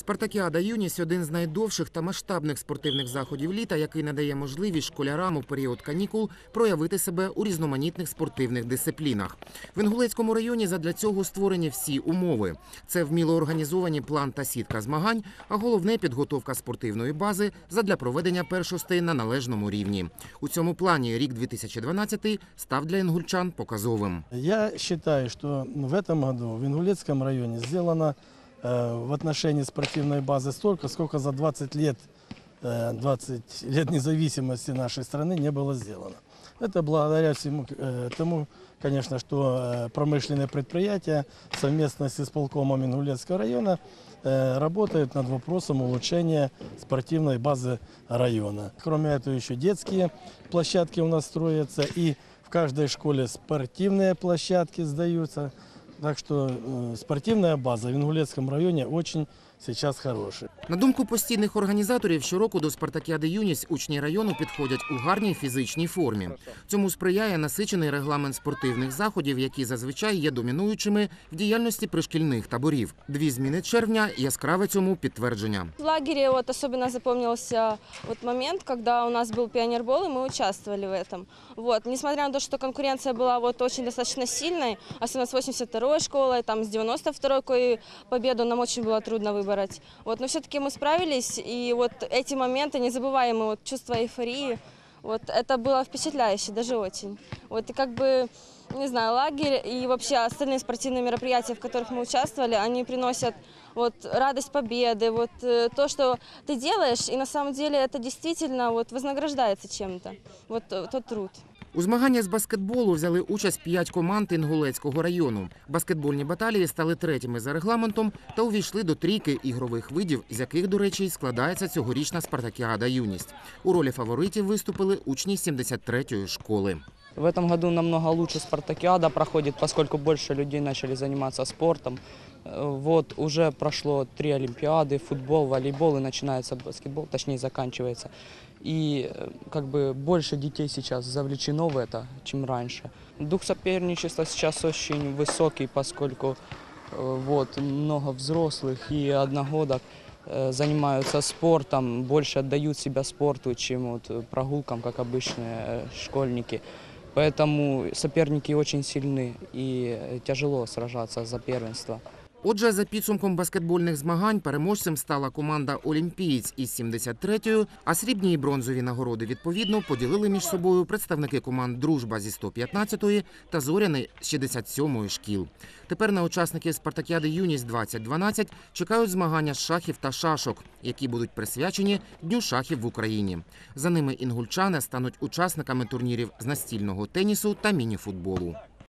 Спартакіада Юність один з найдовших та масштабних спортивних заходів літа, який надає можливість школярам у період канікул проявити себе у різноманітних спортивних дисциплінах. В Інгулецькому районі задля цього створені всі умови. Це вміло організовані план та сітка змагань, а головне підготовка спортивної бази задля проведення першостей на належному рівні. У цьому плані рік 2012 став для інгульчан показовим. Я считаю, что в этом году в Ингулецком районе сделано э, в отношении спортивной базы столько, сколько за 20 лет, э, 20 лет независимости нашей страны не было сделано. Это благодаря всему э, тому, конечно, что э, промышленные предприятия совместно с исполкомом Ингулецкого района э, работают над вопросом улучшения спортивной базы района. Кроме этого, еще детские площадки у нас строятся, и в каждой школе спортивные площадки сдаются. Так что э, спортивная база в Ингулецком районе очень сейчас хорошая. На думку постійних організаторів, щороку до Спартакіади Юність учні району підходять у гарній фізичній формі. Цьому сприяє насичений регламент спортивних заходів, які зазвичай є домінуючими в діяльності пришкільних таборів. Дві зміни червня яскраве цьому підтвердження. В лагере вот особенно запомнился вот момент, когда у нас был пионербол, и мы участвовали в этом. Вот. Несмотря на то, что конкуренция была вот очень достаточно сильной, особенно с 82-й школой, там, с 92-й кое- победу нам очень было трудно выбрать. Вот. Но все-таки мы справились, и вот эти моменты незабываемые, вот, чувство эйфории, вот, это было впечатляюще, даже очень. Вот, и как бы, не знаю, лагерь и вообще остальные спортивные мероприятия, в которых мы участвовали, они приносят вот радость победы, вот э, то, что ты делаешь, и на самом деле это действительно вот вознаграждается чем-то, вот э, тот труд. У змаганнях з баскетболу взяли участь п'ять команд Інгулецького району. Баскетбольні баталії стали третіми за регламентом та увійшли до трійки ігрових видів, з яких, до речі, складається цьогорічна спартакіада Юність. У ролі фаворитів виступили учні 73-ї школи. В этом году намного лучше спартакиада проходит, поскольку больше людей начали заниматься спортом. Вот уже прошло три олимпиады, футбол, волейбол и начинается баскетбол, точнее заканчивается. И э, как бы больше детей сейчас завлечено в это, чем раньше. Дух соперничества сейчас очень высокий, поскольку э, вот много взрослых и одногодок э, занимаются спортом, больше отдают себя спорту, чем вот прогулкам, как обычные школьники. Поэтому соперники очень сильны и тяжело сражаться за первенство. Отже, за підсумком баскетбольних змагань переможцем стала команда Олімпієць із 73-ї, а срібні і бронзові нагороди відповідно поділили між собою представники команд Дружба зі 115-ї та Зоряний з 67-ї шкіл. Тепер на учасників Спартакіади Юність 2012 чекають змагання з шахів та шашок, які будуть присвячені Дню шахів в Україні. За ними інгульчани стануть учасниками турнірів з настільного тенісу та мініфутболу.